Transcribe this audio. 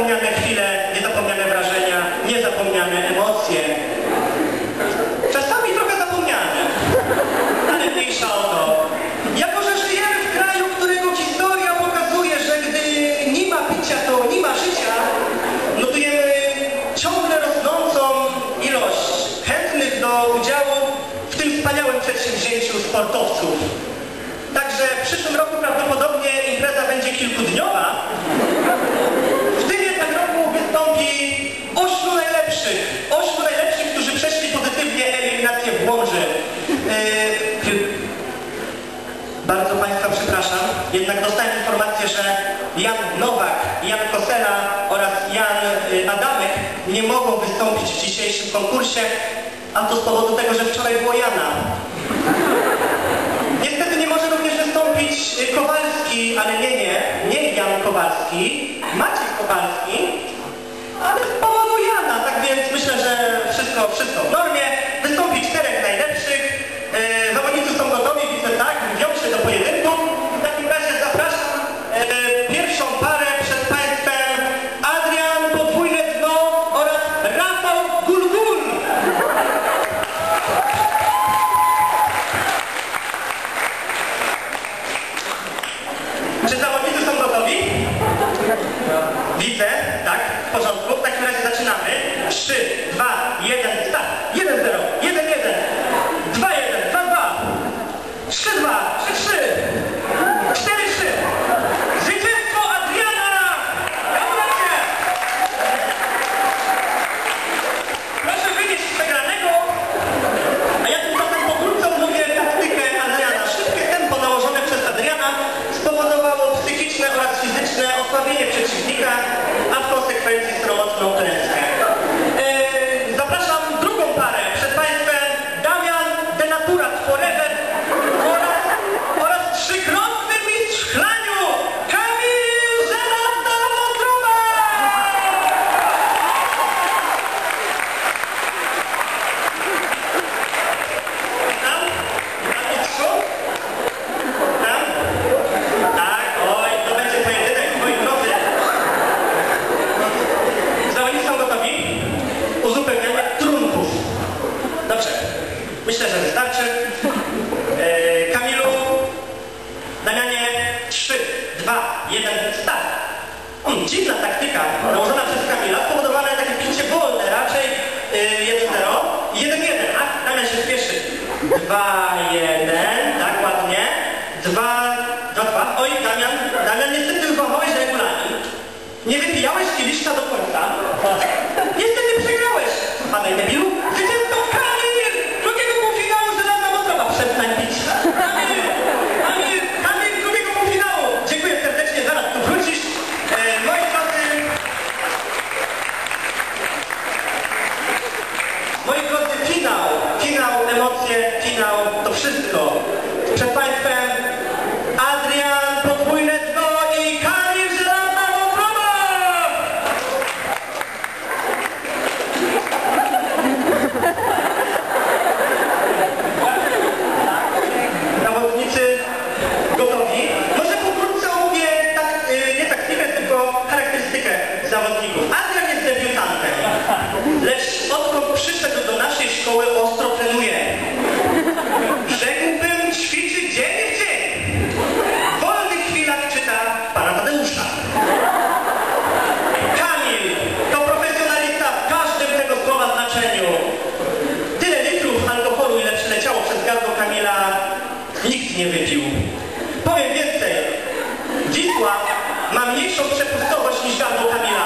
niezapomniane chwile, niezapomniane wrażenia, niezapomniane emocje. Czasami trochę zapomniane, ale mniejsza o to. Jako, że żyjemy w kraju, którego historia pokazuje, że gdy nie ma picia, to nie ma życia, notujemy ciągle rosnącą ilość chętnych do udziału w tym wspaniałym przedsięwzięciu sportowców. Bardzo Państwa przepraszam, jednak dostałem informację, że Jan Nowak, Jan Kosela oraz Jan y, Adamek nie mogą wystąpić w dzisiejszym konkursie, a to z powodu tego, że wczoraj było Jana. ustawienie przeciwnika Eee, Kamilu, nagranie 3, 2, 1, start. Um, dziwna taktyka nałożona przez Kamila, spowodowana takie pięcie wolne, raczej y, 1-0 i 1-1, a Damian się spieszy. 2-1, tak ładnie, 2-2, oj Damian, Damian niestety wychowałeś regulamin, nie wypijałeś kieliszka do końca, niestety przegrałeś, panej debilu. nie wypił. Powiem więcej, Wisła ma mniejszą przepustowość niż gardło Kamila.